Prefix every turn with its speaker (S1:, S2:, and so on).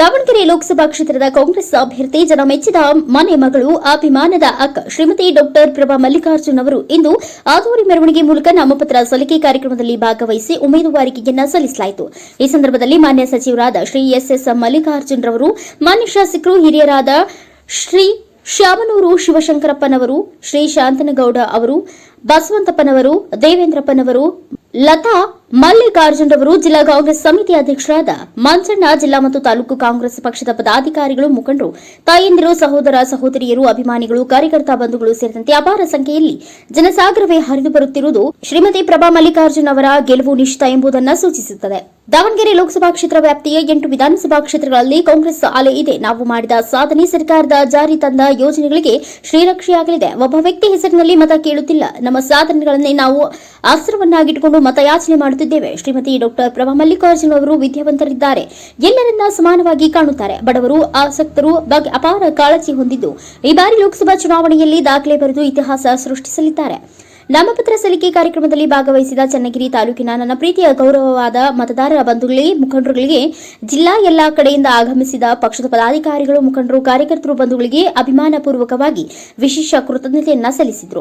S1: ದಾವಣಗೆರೆ ಲೋಕಸಭಾ ಕ್ಷೇತ್ರದ ಕಾಂಗ್ರೆಸ್ ಅಭ್ಯರ್ಥಿ ಜನಮೆಚ್ಚಿದ ಮನೆ ಮಗಳು ಅಭಿಮಾನದ ಅಕ್ಕ ಶ್ರೀಮತಿ ಡಾಕ್ಟರ್ ಪ್ರಭಾ ಮಲ್ಲಿಕಾರ್ಜುನ್ ಅವರು ಇಂದು ಆದೂರಿ ಮೆರವಣಿಗೆ ಮೂಲಕ ನಾಮಪತ್ರ ಸಲ್ಲಿಕೆ ಕಾರ್ಯಕ್ರಮದಲ್ಲಿ ಭಾಗವಹಿಸಿ ಉಮೇದುವಾರಿಕೆಯನ್ನ ಸಲ್ಲಿಸಲಾಯಿತು ಈ ಸಂದರ್ಭದಲ್ಲಿ ಮಾನ್ಯ ಸಚಿವರಾದ ಶ್ರೀ ಎಸ್ ಎಸ್ ಮಲ್ಲಿಕಾರ್ಜುನ್ ರವರು ಮಾನ್ಯ ಶಾಸಕರು ಹಿರಿಯರಾದ ಶ್ರೀ ಶಾಮನೂರು ಶಿವಶಂಕರಪ್ಪನವರು ಶ್ರೀ ಶಾಂತನಗೌಡ ಅವರು ಬಸವಂತಪ್ಪನವರು ದೇವೇಂದ್ರಪ್ಪನವರು ಲತಾ ಮಲ್ಲಿಕಾರ್ಜುನರವರು ಜಿಲ್ಲಾ ಕಾಂಗ್ರೆಸ್ ಸಮಿತಿ ಅಧ್ಯಕ್ಷರಾದ ಮಂಜಣ್ಣ ಜಿಲ್ಲಾ ಮತ್ತು ತಾಲೂಕು ಕಾಂಗ್ರೆಸ್ ಪಕ್ಷದ ಪದಾಧಿಕಾರಿಗಳು ಮುಖಂಡರು ತಾಯಂದಿರು ಸಹೋದರ ಸಹೋದರಿಯರು ಅಭಿಮಾನಿಗಳು ಕಾರ್ಯಕರ್ತ ಬಂಧುಗಳು ಸೇರಿದಂತೆ ಅಪಾರ ಸಂಖ್ಯೆಯಲ್ಲಿ ಜನಸಾಗರವೇ ಹರಿದು ಬರುತ್ತಿರುವುದು ಶ್ರೀಮತಿ ಪ್ರಭಾ ಮಲ್ಲಿಕಾರ್ಜುನ್ ಅವರ ಗೆಲುವು ನಿಶ್ಚಿತ ಎಂಬುದನ್ನು ಸೂಚಿಸುತ್ತದೆ ದಾವಣಗೆರೆ ಲೋಕಸಭಾ ಕ್ಷೇತ್ರ ವ್ಯಾಪ್ತಿಯ ಎಂಟು ವಿಧಾನಸಭಾ ಕ್ಷೇತ್ರಗಳಲ್ಲಿ ಕಾಂಗ್ರೆಸ್ ಅಲೆ ಇದೆ ನಾವು ಮಾಡಿದ ಸಾಧನೆ ಸರ್ಕಾರದ ಜಾರಿ ತಂದ ಯೋಜನೆಗಳಿಗೆ ಶ್ರೀರಕ್ಷೆಯಾಗಲಿದೆ ಒಬ್ಬ ವ್ಯಕ್ತಿ ಹೆಸರಿನಲ್ಲಿ ಮತ ಕೇಳುತ್ತಿಲ್ಲ ನಮ್ಮ ಸಾಧನೆಗಳನ್ನೇ ನಾವು ಅಸ್ತ್ರವನ್ನಾಗಿಟ್ಟುಕೊಂಡು ಮತಯಾಚನೆ ಮಾಡುತ್ತಿದ್ದೇವೆ ಶ್ರೀಮತಿ ಡಾಕ್ಟರ್ ಪ್ರಭಾ ಮಲ್ಲಿಕಾರ್ಜುನ್ ಅವರು ವಿದ್ಯಾವಂತರಿದ್ದಾರೆ ಎಲ್ಲರನ್ನ ಸಮಾನವಾಗಿ ಕಾಣುತ್ತಾರೆ ಬಡವರು ಆಸಕ್ತರು ಬಗ್ಗೆ ಅಪಾರ ಕಾಳಜಿ ಹೊಂದಿದ್ದು ಈ ಬಾರಿ ಲೋಕಸಭಾ ಚುನಾವಣೆಯಲ್ಲಿ ದಾಖಲೆ ಬರೆದು ಇತಿಹಾಸ ಸೃಷ್ಟಿಸಲಿದ್ದಾರೆ ನಾಮಪತ್ರ ಸಲ್ಲಿಕೆ ಕಾರ್ಯಕ್ರಮದಲ್ಲಿ ಭಾಗವಹಿಸಿದ ಚನ್ನಗಿರಿ ತಾಲೂಕಿನ ನನ್ನ ಪ್ರೀತಿಯ ಗೌರವವಾದ ಮತದಾರರ ಬಂಧುಗಳಿಗೆ ಮುಖಂಡರುಗಳಿಗೆ ಜಿಲ್ಲಾ ಎಲ್ಲಾ ಕಡೆಯಿಂದ ಆಗಮಿಸಿದ ಪಕ್ಷದ ಪದಾಧಿಕಾರಿಗಳು ಮುಖಂಡರು ಕಾರ್ಯಕರ್ತರು ಬಂಧುಗಳಿಗೆ ಅಭಿಮಾನಪೂರ್ವಕವಾಗಿ ವಿಶೇಷ ಕೃತಜ್ಞತೆಯನ್ನು ಸಲ್ಲಿಸಿದರು